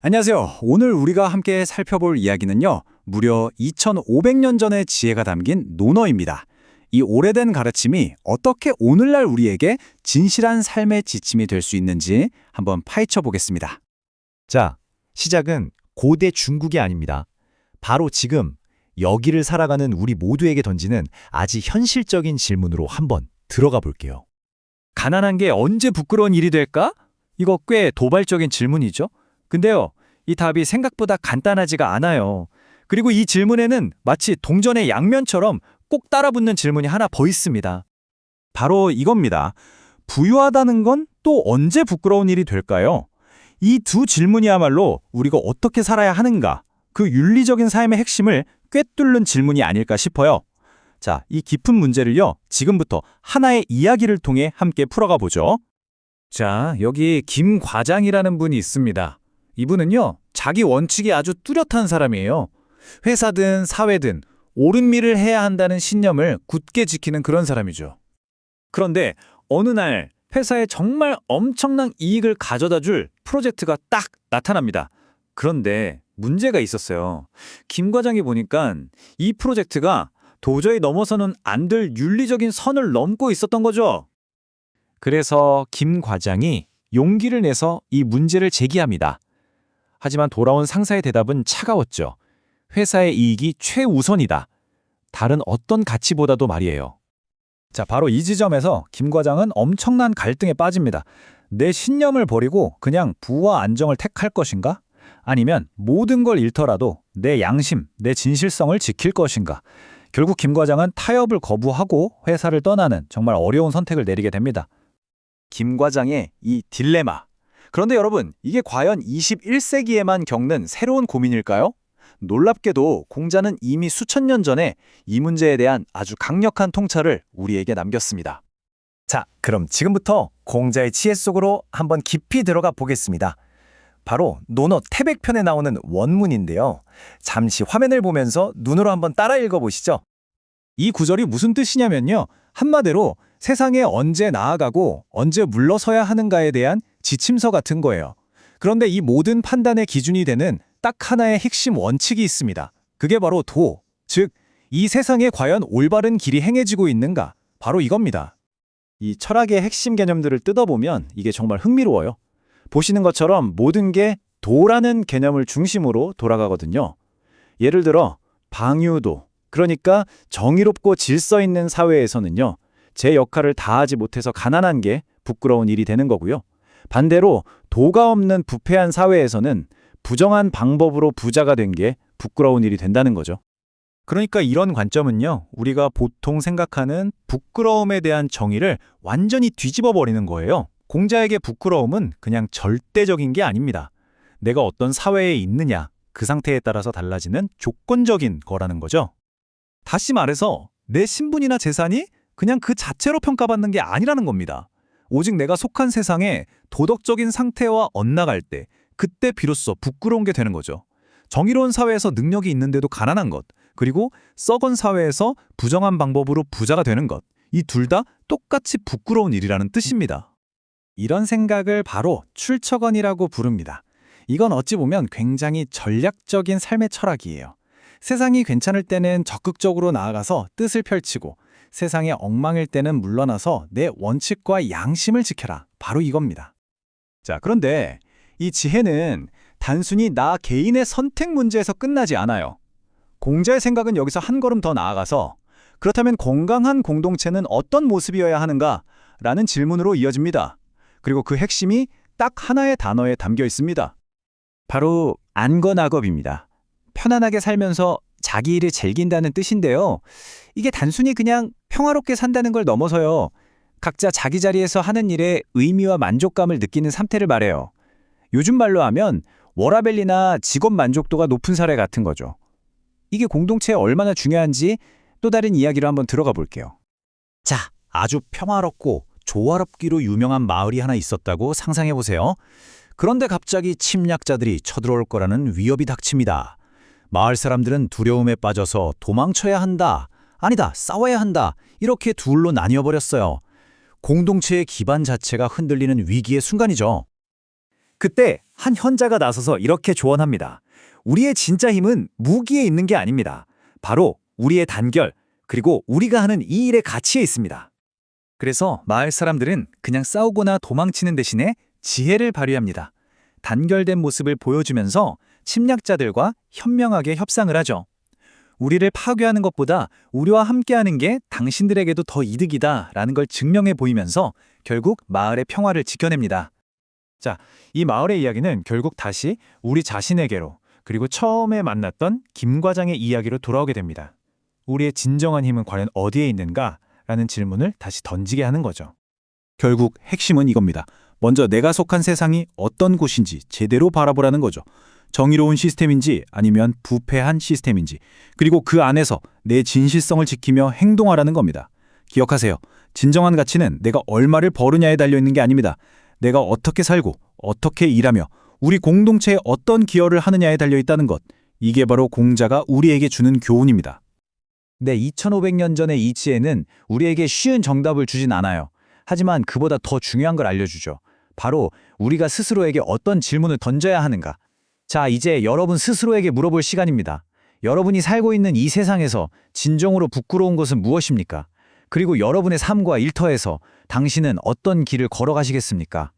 안녕하세요. 오늘 우리가 함께 살펴볼 이야기는요. 무려 2500년 전의 지혜가 담긴 논어입니다. 이 오래된 가르침이 어떻게 오늘날 우리에게 진실한 삶의 지침이 될 수 있는지 한번 파헤쳐 보겠습니다. 자, 시작은 고대 중국이 아닙니다. 바로 지금 여기를 살아가는 우리 모두에게 던지는 아주 현실적인 질문으로 한번 들어가 볼게요. 가난한 게 언제 부끄러운 일이 될까? 이거 꽤 도발적인 질문이죠. 근데요, 이 답이 생각보다 간단하지가 않아요. 그리고 이 질문에는 마치 동전의 양면처럼 꼭 따라붙는 질문이 하나 더 있습니다. 바로 이겁니다. 부유하다는 건 또 언제 부끄러운 일이 될까요? 이 두 질문이야말로 우리가 어떻게 살아야 하는가, 그 윤리적인 삶의 핵심을 꿰뚫는 질문이 아닐까 싶어요. 자, 이 깊은 문제를요, 지금부터 하나의 이야기를 통해 함께 풀어가 보죠. 자, 여기 김 과장이라는 분이 있습니다. 이분은요, 자기 원칙이 아주 뚜렷한 사람이에요. 회사든 사회든 옳은 일을 해야 한다는 신념을 굳게 지키는 그런 사람이죠. 그런데 어느 날 회사에 정말 엄청난 이익을 가져다 줄 프로젝트가 딱 나타납니다. 그런데 문제가 있었어요. 김 과장이 보니까 이 프로젝트가 도저히 넘어서는 안 될 윤리적인 선을 넘고 있었던 거죠. 그래서 김 과장이 용기를 내서 이 문제를 제기합니다. 하지만 돌아온 상사의 대답은 차가웠죠. 회사의 이익이 최우선이다. 다른 어떤 가치보다도 말이에요. 자, 바로 이 지점에서 김 과장은 엄청난 갈등에 빠집니다. 내 신념을 버리고 그냥 부와 안정을 택할 것인가? 아니면 모든 걸 잃더라도 내 양심, 내 진실성을 지킬 것인가? 결국 김 과장은 타협을 거부하고 회사를 떠나는 정말 어려운 선택을 내리게 됩니다. 김 과장의 이 딜레마. 그런데 여러분, 이게 과연 21세기에만 겪는 새로운 고민일까요? 놀랍게도 공자는 이미 수천 년 전에 이 문제에 대한 아주 강력한 통찰을 우리에게 남겼습니다. 자, 그럼 지금부터 공자의 지혜 속으로 한번 깊이 들어가 보겠습니다. 바로 논어 태백편에 나오는 원문인데요. 잠시 화면을 보면서 눈으로 한번 따라 읽어보시죠. 이 구절이 무슨 뜻이냐면요. 한마디로 세상에 언제 나아가고 언제 물러서야 하는가에 대한 지침서 같은 거예요. 그런데 이 모든 판단의 기준이 되는 딱 하나의 핵심 원칙이 있습니다. 그게 바로 도, 즉, 이 세상에 과연 올바른 길이 행해지고 있는가? 바로 이겁니다. 이 철학의 핵심 개념들을 뜯어보면 이게 정말 흥미로워요. 보시는 것처럼 모든 게 도라는 개념을 중심으로 돌아가거든요. 예를 들어, 방유도, 그러니까 정의롭고 질서 있는 사회에서는요, 제 역할을 다하지 못해서 가난한 게 부끄러운 일이 되는 거고요. 반대로 도가 없는 부패한 사회에서는 부정한 방법으로 부자가 된 게 부끄러운 일이 된다는 거죠. 그러니까 이런 관점은요, 우리가 보통 생각하는 부끄러움에 대한 정의를 완전히 뒤집어 버리는 거예요. 공자에게 부끄러움은 그냥 절대적인 게 아닙니다. 내가 어떤 사회에 있느냐, 그 상태에 따라서 달라지는 조건적인 거라는 거죠. 다시 말해서 내 신분이나 재산이 그냥 그 자체로 평가받는 게 아니라는 겁니다. 오직 내가 속한 세상에 도덕적인 상태와 엇나갈 때 그때 비로소 부끄러운 게 되는 거죠. 정의로운 사회에서 능력이 있는데도 가난한 것, 그리고 썩은 사회에서 부정한 방법으로 부자가 되는 것, 이 둘 다 똑같이 부끄러운 일이라는 뜻입니다. 이런 생각을 바로 출처건이라고 부릅니다. 이건 어찌 보면 굉장히 전략적인 삶의 철학이에요. 세상이 괜찮을 때는 적극적으로 나아가서 뜻을 펼치고 세상에 엉망일 때는 물러나서 내 원칙과 양심을 지켜라. 바로 이겁니다. 자, 그런데 이 지혜는 단순히 나 개인의 선택 문제에서 끝나지 않아요. 공자의 생각은 여기서 한 걸음 더 나아가서 그렇다면 건강한 공동체는 어떤 모습이어야 하는가? 라는 질문으로 이어집니다. 그리고 그 핵심이 딱 하나의 단어에 담겨 있습니다. 바로 안건악업입니다. 편안하게 살면서 자기 일을 즐긴다는 뜻인데요. 이게 단순히 그냥 평화롭게 산다는 걸 넘어서요. 각자 자기 자리에서 하는 일에 의미와 만족감을 느끼는 상태를 말해요. 요즘 말로 하면 워라벨리나 직업 만족도가 높은 사례 같은 거죠. 이게 공동체에 얼마나 중요한지 또 다른 이야기로 한번 들어가 볼게요. 자, 아주 평화롭고 조화롭기로 유명한 마을이 하나 있었다고 상상해 보세요. 그런데 갑자기 침략자들이 쳐들어올 거라는 위협이 닥칩니다. 마을 사람들은 두려움에 빠져서 도망쳐야 한다. 아니다, 싸워야 한다. 이렇게 둘로 나뉘어 버렸어요. 공동체의 기반 자체가 흔들리는 위기의 순간이죠. 그때 한 현자가 나서서 이렇게 조언합니다. 우리의 진짜 힘은 무기에 있는 게 아닙니다. 바로 우리의 단결, 그리고 우리가 하는 이 일의 가치에 있습니다. 그래서 마을 사람들은 그냥 싸우거나 도망치는 대신에 지혜를 발휘합니다. 단결된 모습을 보여주면서 침략자들과 현명하게 협상을 하죠. 우리를 파괴하는 것보다 우리와 함께하는 게 당신들에게도 더 이득이다 라는 걸 증명해 보이면서 결국 마을의 평화를 지켜냅니다. 이 마을의 이야기는 결국 다시 우리 자신에게로 그리고 처음에 만났던 김 과장의 이야기로 돌아오게 됩니다. 우리의 진정한 힘은 과연 어디에 있는가? 라는 질문을 다시 던지게 하는 거죠. 결국 핵심은 이겁니다. 먼저 내가 속한 세상이 어떤 곳인지 제대로 바라보라는 거죠. 정의로운 시스템인지 아니면 부패한 시스템인지 그리고 그 안에서 내 진실성을 지키며 행동하라는 겁니다. 기억하세요. 진정한 가치는 내가 얼마를 벌으냐에 달려 있는 게 아닙니다. 내가 어떻게 살고 어떻게 일하며 우리 공동체에 어떤 기여를 하느냐에 달려 있다는 것. 이게 바로 공자가 우리에게 주는 교훈입니다. 네, 2500년 전의 이 지혜는 우리에게 쉬운 정답을 주진 않아요. 하지만 그보다 더 중요한 걸 알려주죠. 바로 우리가 스스로에게 어떤 질문을 던져야 하는가. 자, 이제 여러분 스스로에게 물어볼 시간입니다. 여러분이 살고 있는 이 세상에서 진정으로 부끄러운 것은 무엇입니까? 그리고 여러분의 삶과 일터에서 당신은 어떤 길을 걸어가시겠습니까?